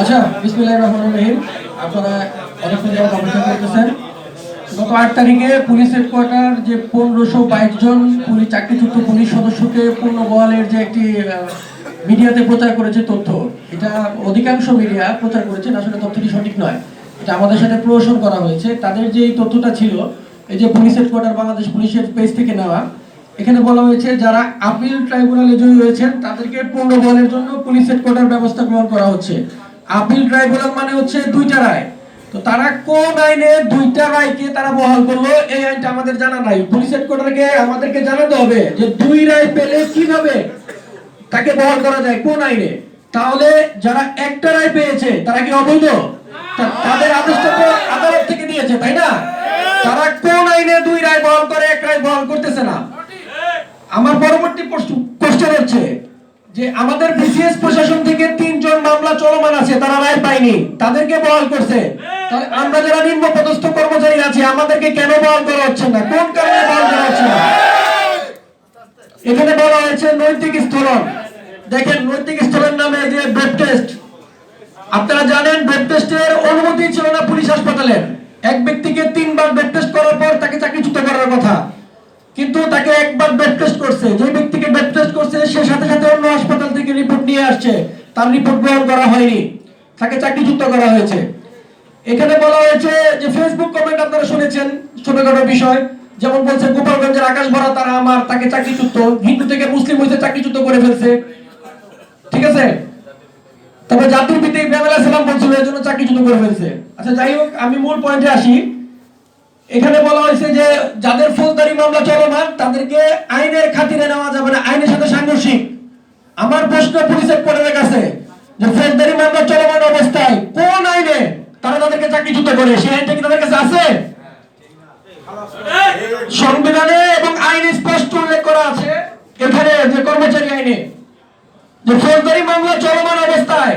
আচ্ছা বিসমিল্লাহির রহমানির রহিম। আপনারা অনেকক্ষণ যাবত অপেক্ষা করতেছেন। গত আট তারিখে পুলিশ হেডকোয়ার্টার যে পনেরোশো বাইশ জন পুলিশ চাকরিযুক্ত পুলিশ সদস্যকে পূর্ণ বহালের যে একটি মিডিয়াতে প্রচার করেছে তথ্য, এটা অধিকাংশ মিডিয়া প্রচার করেছে আসলে তথ্যটি সঠিক নয়। এটা আমাদের সাথে প্রহসন করা হয়েছে। তাদের যে তথ্যটা ছিল, এই যে পুলিশ হেডকোয়ার্টার বাংলাদেশ পুলিশের পেজ থেকে নেওয়া, এখানে বলা হয়েছে, যারা আপিল ট্রাইব্যুনালে জয়ী হয়েছেন, তাদেরকে পূর্ণ বহালের জন্য পুলিশ হেডকোয়ার্টার ব্যবস্থা গ্রহণ করা হচ্ছে। আপিল ট্রাইব্যুনাল মানে হচ্ছে দুইটা রায়। তো তারা কোন আইনে দুইটা রায়কে তারা বহাল করল, এই আইনটা আমাদের জানা নাই। পুলিশ হেডকোয়ার্টারকে আমাদেরকে জানাতে হবে যে দুই রায় পেলে কীভাবে তাকে বহাল করা যায়, কোন আইনে। তাহলে যারা একটা রায় পেয়েছে, তারা কি অবৈধ? তাদের আদেশটা তো আদালত থেকে দিয়েছে, তাই না? তারা কোন আইনে দুই রায় বহাল করে, এক রায় বহাল করতেছে না। আমার পরবর্তী কোশ্চেন হচ্ছে যে আমাদের বিসিএস প্রশাসন থেকে তিনজন মামলা চলমান আছে, তারা রায় পায়নি। তাদেরকে বহাল করছে। আমরা যারা নিম্ন পদস্থ কর্মচারী আছি, আমাদেরকে কেন বহাল করা হচ্ছে না? কোন কারণে বহাল করা হচ্ছে না? এখানে বলা হয়েছে নৈতিক স্থলন। দেখেন, নৈতিক স্থলের নামে যে ব্রেড আপনারা জানেন ব্রেড অনুমতি ছিল না পুলিশ হাসপাতালের। এক ব্যক্তিকে তিনবার ব্রেড টেস্ট করার পর তাকে চাকরিচ্যুত করার কথা। কিন্তু তাকে একবার ব্রেড টেস্ট করছে। যে ব্যক্তিকে ব্রেড টেস্ট করছে, সে সাথে সাথে অন্য হাসপাতাল থেকে রিপোর্ট নিয়ে আসছে। তার রিপোর্ট গ্রহণ করা হয়নি। তাকে চাকরিচ্যুত করা হয়েছে। এখানে বলা হয়েছে যে ফেসবুক কমেন্ট আপনারা শুনেছেন ছোটখাটো বিষয়। যেমন বলছে, গোপালগঞ্জের আকাশ ভরা তারা আমার, তাকে চাকরিচ্যুত। হিন্দু থেকে মুসলিম হয়েছে চাকরিচ্যুত করে ফেলছে। ঠিক আছে? তবে জাতির ভিত্তিক ইব্রাহিম সালাম বলছিল এর জন্য চাকরিচ্যুত করে ফেলছে। আচ্ছা যাই হোক, আমি মূল পয়েন্টে আসি। এখানে বলা হয়েছে যে, যাদের ফৌজদারি মামলা চলমান, তাদেরকে আইনের খাতিরে নেওয়া যাবে না। আইনের সাথে সাংঘর্ষিক। আমার প্রশ্ন পুলিশের কোর্টের কাছে। যে ফৌজদারি মামলা চলমান অবস্থায়, কোন আইনে তারা তাদেরকে চাকরিচ্যুত করে? সেই আইনটা কি তাদের কাছে আছে? সংবিধানে এবং আইনে স্পষ্ট উল্লেখ করা আছে, এখানে যে কর্মচারী আইনে। যে ফৌজদারি মামলা চলমান অবস্থায়,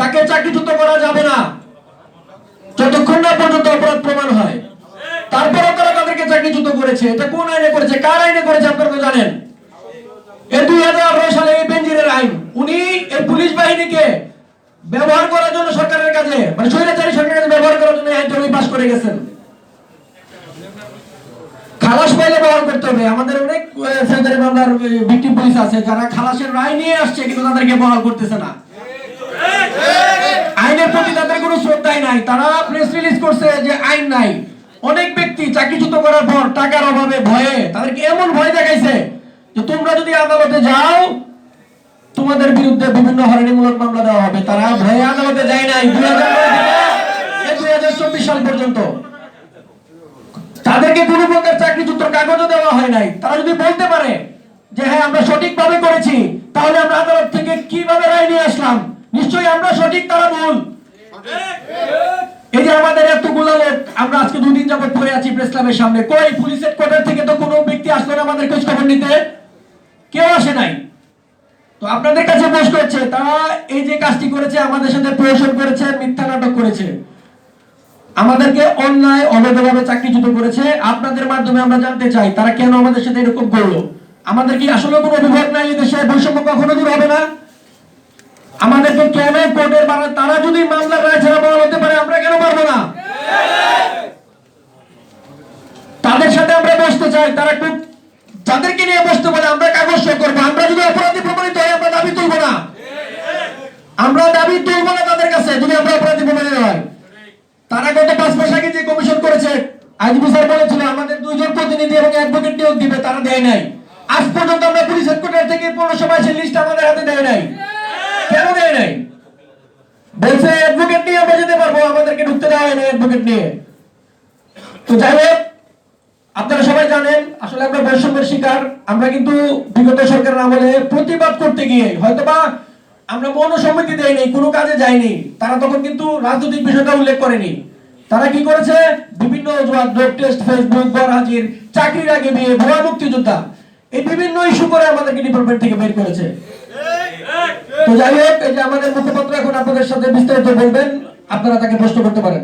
তাকে চাকরিচ্যুত করা যাবে না। যতক্ষণ না পর্যন্ত অপরাধ প্রমাণ হয়। তারপরে তারা তাদেরকে চাকরিচ্যুত করেছে? এটা কোন আইনে করেছে? কার আইনে করেছে? আপনারা জানেন। এই দুই হাজার আঠারো সালে এই বেঞ্জিরের আইন উনি এই পুলিশ বাহিনীকে ব্যবহার করার জন্য সরকারের কাছে মানে স্বৈরাচারী সরকারের কাছে ব্যবহার করার জন্য এই আইনটা উনি পাশ করে গেছেন খালাস পাইলে ব্যবহার করতে হবে। আমাদের অনেক আহ, মামলার ভিক্টিম পুলিশ আছে যারা খালাসের রায় নিয়ে আসছে কিন্তু তাদেরকে বহাল করতেছে না। আইনের প্রতি তাদের কোনো শ্রদ্ধাই নাই। তারা প্রেস রিলিজ করছে যে আইন নাই। অনেক ব্যক্তি চাকরিচ্যুত করার পর টাকার অভাবে ভয়ে তাদেরকে এমন ভয় দেখাইছে যে তোমরা যদি আদালতে যাও তোমাদের বিরুদ্ধে বিভিন্ন হয়রানিমূলক মামলা দেওয়া হবে। তারা ভয়ে আদালতে যায় নাই। দুই হাজার চব্বিশ সাল পর্যন্ত। তাদেরকে কোনো প্রকার চাকরিচ্যুত কাগজও দেওয়া হয় নাই। তারা যদি বলতে পারে যে হ্যাঁ আমরা সঠিকভাবে করেছি, তাহলে আমরা আদালত থেকে কীভাবে রায় নিয়ে আসলাম? নিশ্চয়ই আমরা সঠিক, তারা ভুল। এই যে আমাদের এতগুলো লোক, আমরা আজকে দুদিন যাবত পড়ে আছি প্রেস ক্লাবের সামনে। কই? পুলিশের কোর্টার থেকে তো কোনো ব্যক্তি আসলো না আমাদের খোঁজ খবর নিতে? কেউ আসে নাই। তো আপনাদের কাছে প্রশ্ন হচ্ছে, তারা এই যে কাজটি করেছে, আমাদের সাথে প্রহসন করেছে, মিথ্যা নাটক করেছে। আমাদেরকে অন্যায়, অবৈধভাবে চাকরিচ্যুত করেছে। আপনাদের মাধ্যমে আমরা জানতে চাই, তারা কেন আমাদের সাথে এরকম করল? আমাদের কি আসলে কোনো অভিভাবক নাই এই দেশে? বৈষম্য কখনো দূর হবে না? আমাদেরকে কেন কোর্টের বারা তারা যদি মামলার রায় ছাড়া বহাল হতে পারে, আমরা কেন পারব না? তাদের সাথে আমরা বসতে চাই, তারা খুব যাদেরকে নিয়ে বসতে পারে আমরা কাগজ করব। আমরা যদি অপরাধী প্রমাণিত হয় আমরা দাবি তুলবো না। আমরা দাবি তুলবো না তাদের কাছে, যদি আমরা অপরাধী প্রমাণিত হয় তারা গত পাঁচ মাস আগে যে কমিশন করেছে আইজিপি স্যার বলেছিল আমাদের দুইজন প্রতিনিধি এবং অ্যাডভোকেট নিয়োগ দিবে, তারা দেয় নাই। আজ পর্যন্ত আমরা পুলিশ হেডকোয়ার্টার থেকে পৌরসভা মাসের লিস্ট আমাদের হাতে দেয় নাই। কেন দেয় নাই? বলছে অ্যাডভোকেট নিয়ে আমরা যেতে পারব, আমাদেরকে ঢুকতে দেওয়া হয় না অ্যাডভোকেট নিয়ে। তো যাই হোক, আপনারা সবাই জানেন, আসলে আমরা বৈষম্যের শিকার। আমরা কিন্তু বিগত সরকারের আমলে প্রতিবাদ করতে গিয়ে, হয়তোবা আমরা মনোসমিতি দেয়নি কোনো কাজে যায়নি তারা তখন কিন্তু রাজনৈতিক বিষয়টা উল্লেখ করেনি। তারা কি করেছে? বিভিন্ন টেস্ট ফেসবুক বরহাজির চাকরির আগে বিয়ে, ভুয়া মুক্তিযোদ্ধা। এই বিভিন্ন ইস্যু করে আমাদেরকে ডিপার্টমেন্ট থেকে বের করেছে। তো যাই হোক, এই যে আমাদের মুখপাত্র এখন আপনাদের সাথে বিস্তারিত বলবেন, আপনারা তাকে প্রশ্ন করতে পারেন।